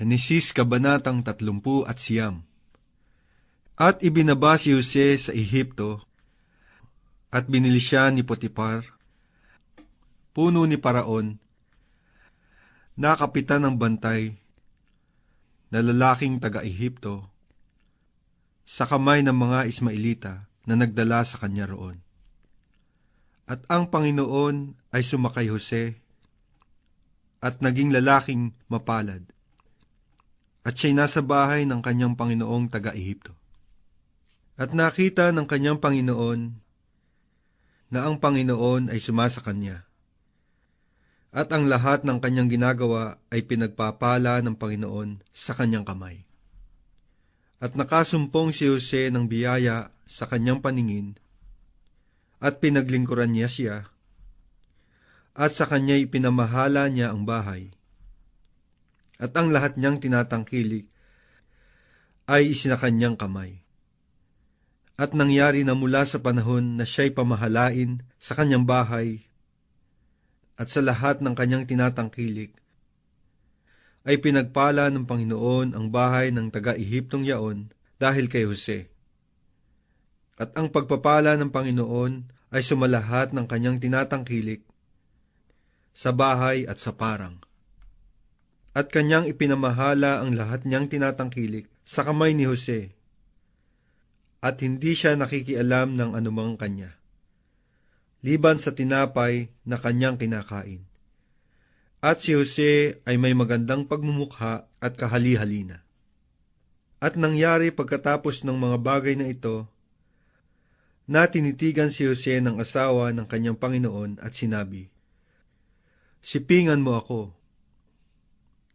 Henesis Kabanatang 30 at siyam At ibinaba si Jose sa Ehipto, at binili siya ni Potipar, puno ni Paraon, na kapitan ng bantay, na lalaking taga-Ehipto, sa kamay ng mga Ismailita na nagdala sa kanya roon. At ang Panginoon ay sumakay Jose, at naging lalaking mapalad. At siya'y nasa bahay ng kanyang Panginoong taga-Ehipto. At nakita ng kanyang Panginoon na ang Panginoon ay sumasa kanya. At ang lahat ng kanyang ginagawa ay pinagpapala ng Panginoon sa kanyang kamay. At nakasumpong si Jose ng biyaya sa kanyang paningin, at pinaglingkuran niya siya, at sa kanya ipinamahala niya ang bahay. At ang lahat niyang tinatangkilik ay isinakanyang kamay. At nangyari na mula sa panahon na siya'y pamahalain sa kanyang bahay at sa lahat ng kanyang tinatangkilik, ay pinagpala ng Panginoon ang bahay ng taga-Ehiptong yaon dahil kay Jose. At ang pagpapala ng Panginoon ay sumalahat ng kanyang tinatangkilik sa bahay at sa parang. At kanyang ipinamahala ang lahat niyang tinatangkilik sa kamay ni Jose, at hindi siya nakikialam ng anumang kanya, liban sa tinapay na kanyang kinakain. At si Jose ay may magandang pagmumukha at kahali-halina. At nangyari pagkatapos ng mga bagay na ito, na tinitigan si Jose ng asawa ng kanyang Panginoon at sinabi, Sipingan mo ako.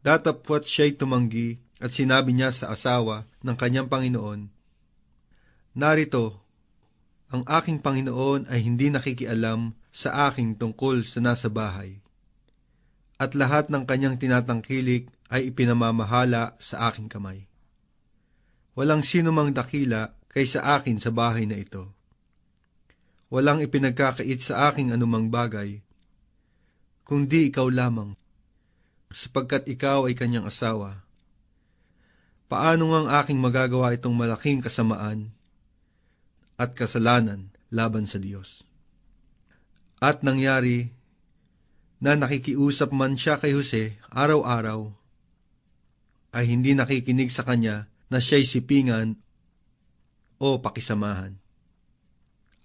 Datapwat siya'y tumanggi at sinabi niya sa asawa ng kanyang Panginoon, Narito, ang aking Panginoon ay hindi nakikialam sa aking tungkol sa nasa bahay. At lahat ng kanyang tinatangkilik ay ipinamamahala sa aking kamay. Walang sino mang dakila kaysa akin sa bahay na ito. Walang ipinagkakait sa aking anumang bagay, kundi ikaw lamang, sapagkat ikaw ay kanyang asawa. Paano ngang aking magagawa itong malaking kasamaan at kasalanan laban sa Diyos? At nangyari na nakikiusap man siya kay Jose araw-araw, ay hindi nakikinig sa kanya na siya'y sipingan o pakisamahan.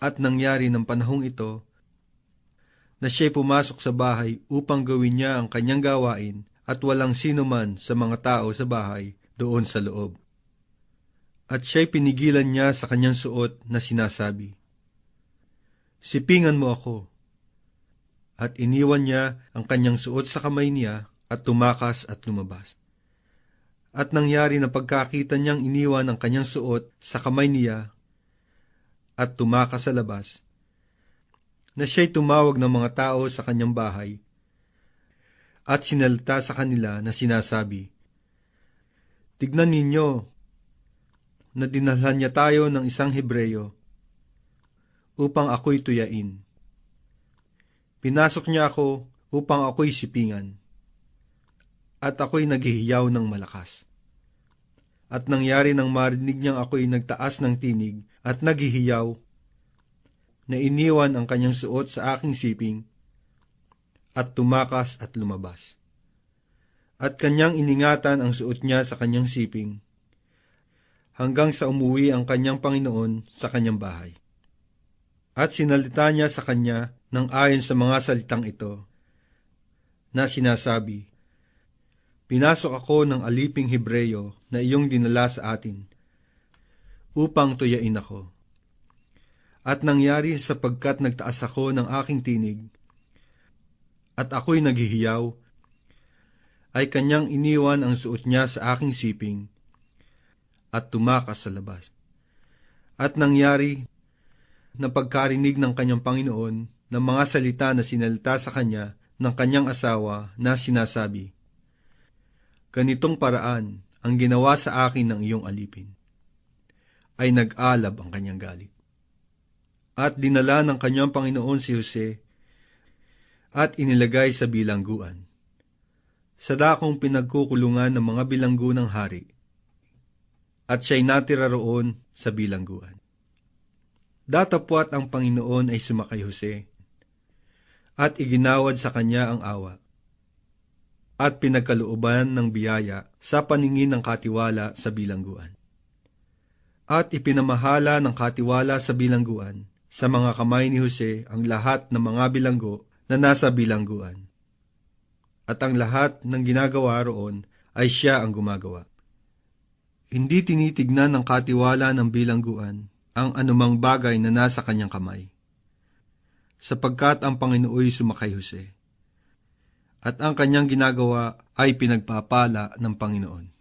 At nangyari ng panahong ito, na siya'y pumasok sa bahay upang gawin niya ang kanyang gawain at walang sino man sa mga tao sa bahay doon sa loob. At siya'y pinigilan niya sa kanyang suot na sinasabi, Sipingan mo ako. At iniwan niya ang kanyang suot sa kamay niya at tumakas at lumabas. At nangyari na pagkakita niyang iniwan ang kanyang suot sa kamay niya at tumakas sa labas, na siya'y tumawag ng mga tao sa kanyang bahay at sinalta sa kanila na sinasabi, Tignan ninyo na dinalhan niya tayo ng isang Hebreyo upang ako'y tuyain. Pinasok niya ako upang ako'y sipingan at ako'y naghihiyaw ng malakas. At nangyari nang marinig niyang ako'y nagtaas ng tinig at naghihiyaw, na iniwan ang kanyang suot sa aking siping, at tumakas at lumabas. At kanyang iningatan ang suot niya sa kanyang siping, hanggang sa umuwi ang kanyang Panginoon sa kanyang bahay. At sinalita niya sa kanya ng ayon sa mga salitang ito, na sinasabi, Pinasok ako ng aliping Hebreyo na iyong dinala sa atin, upang tuyain ako. At nangyari sapagkat nagtaas ako ng aking tinig, at ako'y naghihiyaw, ay kanyang iniwan ang suot niya sa aking siping, at tumakas sa labas. At nangyari na pagkarinig ng kanyang Panginoon ng mga salita na sinalita sa kanya ng kanyang asawa na sinasabi, Ganitong paraan ang ginawa sa akin ng iyong alipin ay nag-alab ang kanyang galit. At dinala ng kanyang Panginoon si Jose at inilagay sa bilangguan, sa dakong pinagkukulungan ng mga bilanggo ng hari. At siya'y natira roon sa bilangguan. Datapwat ang Panginoon ay sumakay Jose, at iginawad sa kanya ang awa, at pinagkalooban ng biyaya sa paningin ng katiwala sa bilangguan. At ipinamahala ng katiwala sa bilangguan sa mga kamay ni Jose ang lahat ng mga bilanggo na nasa bilangguan. At ang lahat ng ginagawa roon ay siya ang gumagawa. Hindi tinitignan ng katiwala ng bilangguan ang anumang bagay na nasa kanyang kamay, sapagkat ang Panginooy sumakay Jose, at ang kanyang ginagawa ay pinagpapala ng Panginoon.